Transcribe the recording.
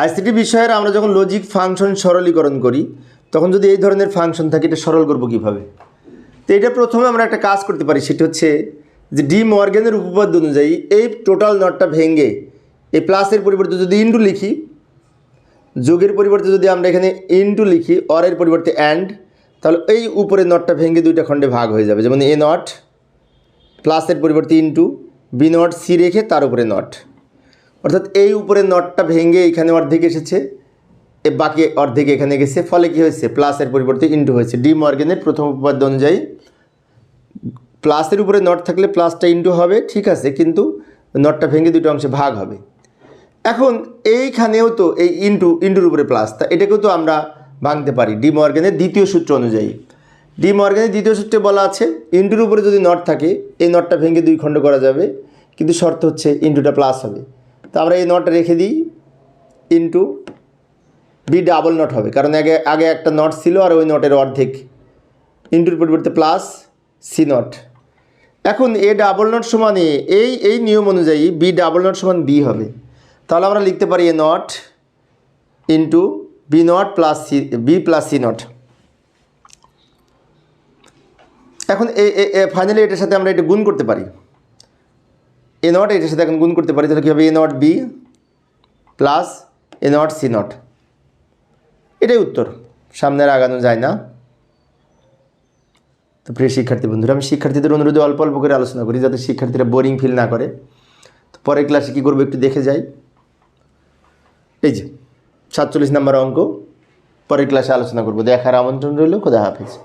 ICT বিষয়ের আমরা যখন লজিক ফাংশন সরলীকরণ করি, তখন যদি এই ধরনের ফাংশন থাকে, এটা সরল করব কীভাবে? তো এটা প্রথমে আমরা একটা কাজ করতে পারি, সেটা হচ্ছে যে ডি মর্গেনের উপপাদ্য অনুযায়ী এই টোটাল নটটা ভেঙে এই প্লাসের পরিবর্তে যদি ইন্টু লিখি, যোগের পরিবর্তে যদি আমরা এখানে ইন্টু লিখি অরের পরিবর্তে অ্যান্ড তাহলে এই উপরে নটটা ভেঙে দুইটা খণ্ডে ভাগ হয়ে যাবে। যেমন এ নট প্লাসের পরিবর্তে ইন্টু বি নট সি রেখে তার উপরে নট অর্থাৎ এই উপরে নটটা ভেঙে এখানে অর্ধেক এসেছে, এ বাকি অর্ধেক এখানে গেছে। ফলে কি হয়েছে? প্লাসের পরিবর্তে ইন্টু হয়েছে। ডি মর্গেনের প্রথম উপপাদ্য অনুযায়ী প্লাসের উপরে নট থাকলে প্লাসটা ইন্টু হবে, ঠিক আছে, কিন্তু নটটা ভেঙে দুটো অংশে ভাগ হবে। এখন এইখানেও তো এই ইন্টু ইন্টুর উপরে প্লাস তা এটাকেও তো আমরা ভাঙতে পারি ডি মর্গেনের দ্বিতীয় সূত্র অনুযায়ী। ডি মর্গেনের দ্বিতীয় সূত্রে বলা আছে ইন্টুর উপরে যদি নট থাকে, এই নটটা ভেঙে দুই খণ্ড করা যাবে, কিন্তু শর্ত হচ্ছে ইন্টুটা প্লাস হবে। তো আমরা এই নটটা রেখে দিই ইন্টু বি ডাবল নট হবে। কারণ আগে আগে একটা নট ছিল আর ওই নটের অর্ধেক। ইন্টুর পরিবর্তে প্লাস সি নট এখন এ ডাবল নট সমান এ এই এই নিয়ম অনুযায়ী বি ডাবল নট সমান বি হবে। তাহলে আমরা লিখতে পারি A not into B not plus C B plus C not এখন এ ফাইনালি এটার সাথে আমরা এটা গুণ করতে পারি। এ নট এটার সাথে এখন গুণ করতে পারি, তাহলে কী হবে? A not B plus A not C not এটাই উত্তর। সামনে আর আগানো যায় না। তো প্রিয় শিক্ষার্থী বন্ধুরা, আমি শিক্ষার্থীদের অনুরোধে অল্প অল্প করে আলোচনা করি, যাতে শিক্ষার্থীরা বোরিং ফিল না করে। তো পরের ক্লাসে কী করব একটু দেখে যাই। এই যে, সাতচল্লিশ নম্বর অঙ্ক। পরের ক্লাসে আলোচনা করব। দেখার আমন্ত্রণ রইল, খোদা হাফেজ।